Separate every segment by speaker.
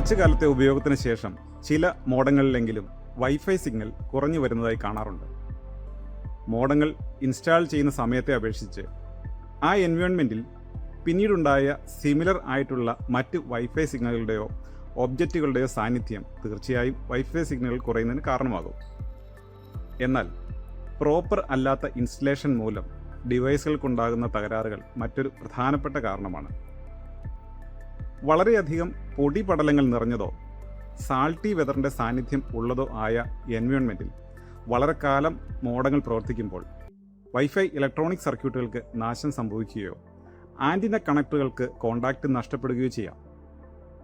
Speaker 1: കുറച്ചു കാലത്തെ ഉപയോഗത്തിന് ശേഷം ചില മോഡങ്ങളിലെങ്കിലും വൈഫൈ സിഗ്നൽ കുറഞ്ഞു വരുന്നതായി കാണാറുണ്ട്. മോഡങ്ങൾ ഇൻസ്റ്റാൾ ചെയ്യുന്ന സമയത്തെ അപേക്ഷിച്ച് ആ എൻവയോൺമെന്റിൽ പിന്നീടുണ്ടായ സിമിലർ ആയിട്ടുള്ള മറ്റ് വൈഫൈ സിഗ്നലുകളുടെയോ ഒബ്ജക്റ്റുകളുടെയോ സാന്നിധ്യം തീർച്ചയായും വൈഫൈ സിഗ്നലുകൾ കുറയുന്നതിന് കാരണമാകും. എന്നാൽ പ്രോപ്പർ അല്ലാത്ത ഇൻസ്റ്റലേഷൻ മൂലം ഡിവൈസുകൾക്കുണ്ടാകുന്ന തകരാറുകൾ മറ്റൊരു പ്രധാനപ്പെട്ട കാരണമാണ്. വളരെയധികം പൊടി പടലങ്ങൾ നിറഞ്ഞതോ സാൾട്ടി വെതറിന്റെ സാന്നിധ്യം ഉള്ളതോ ആയ എൻവയോൺമെന്റിൽ വളരെ കാലം മോഡങ്ങൾ പ്രവർത്തിക്കുമ്പോൾ വൈഫൈ ഇലക്ട്രോണിക് സർക്യൂട്ടുകൾക്ക് നാശം സംഭവിക്കുകയോ ആന്റിന കണക്ടറുകൾക്ക് കോണ്ടാക്റ്റ് നഷ്ടപ്പെടുകയോ ചെയ്യാം.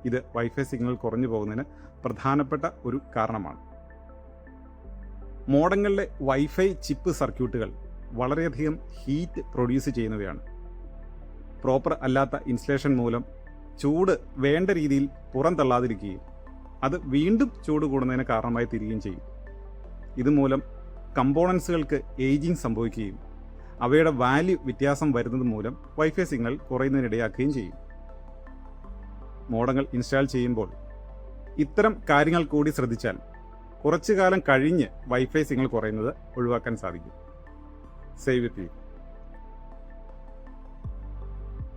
Speaker 1: ഇത് വൈഫൈ സിഗ്നൽ കുറഞ്ഞു പോകുന്നതിന് പ്രധാനപ്പെട്ട ഒരു കാരണമാണ്. മോഡങ്ങളിലെ വൈഫൈ ചിപ്പ് സർക്യൂട്ടുകൾ വളരെയധികം ഹീറ്റ് പ്രൊഡ്യൂസ് ചെയ്യുന്നവയാണ്. പ്രോപ്പർ അല്ലാത്ത ഇൻസ്റ്റലേഷൻ മൂലം ചൂട് വേണ്ട രീതിയിൽ പുറന്തള്ളാതിരിക്കുകയും അത് വീണ്ടും ചൂട് കൂടുന്നതിന് കാരണമായി തീരുകയും ചെയ്യും. ഇതുമൂലം കമ്പോണൻസുകൾക്ക് ഏജിങ് സംഭവിക്കുകയും അവയുടെ വാല്യൂ വ്യത്യാസം വരുന്നത് മൂലം വൈഫൈ സിഗ്നൽ കുറയുന്നതിനിടയാക്കുകയും ചെയ്യും. മോഡങ്ങൾ ഇൻസ്റ്റാൾ ചെയ്യുമ്പോൾ ഇത്തരം കാര്യങ്ങൾ കൂടി ശ്രദ്ധിച്ചാൽ കുറച്ചു കാലം കഴിഞ്ഞ് വൈഫൈ സിഗ്നൽ കുറയുന്നത് ഒഴിവാക്കാൻ സാധിക്കും. Save U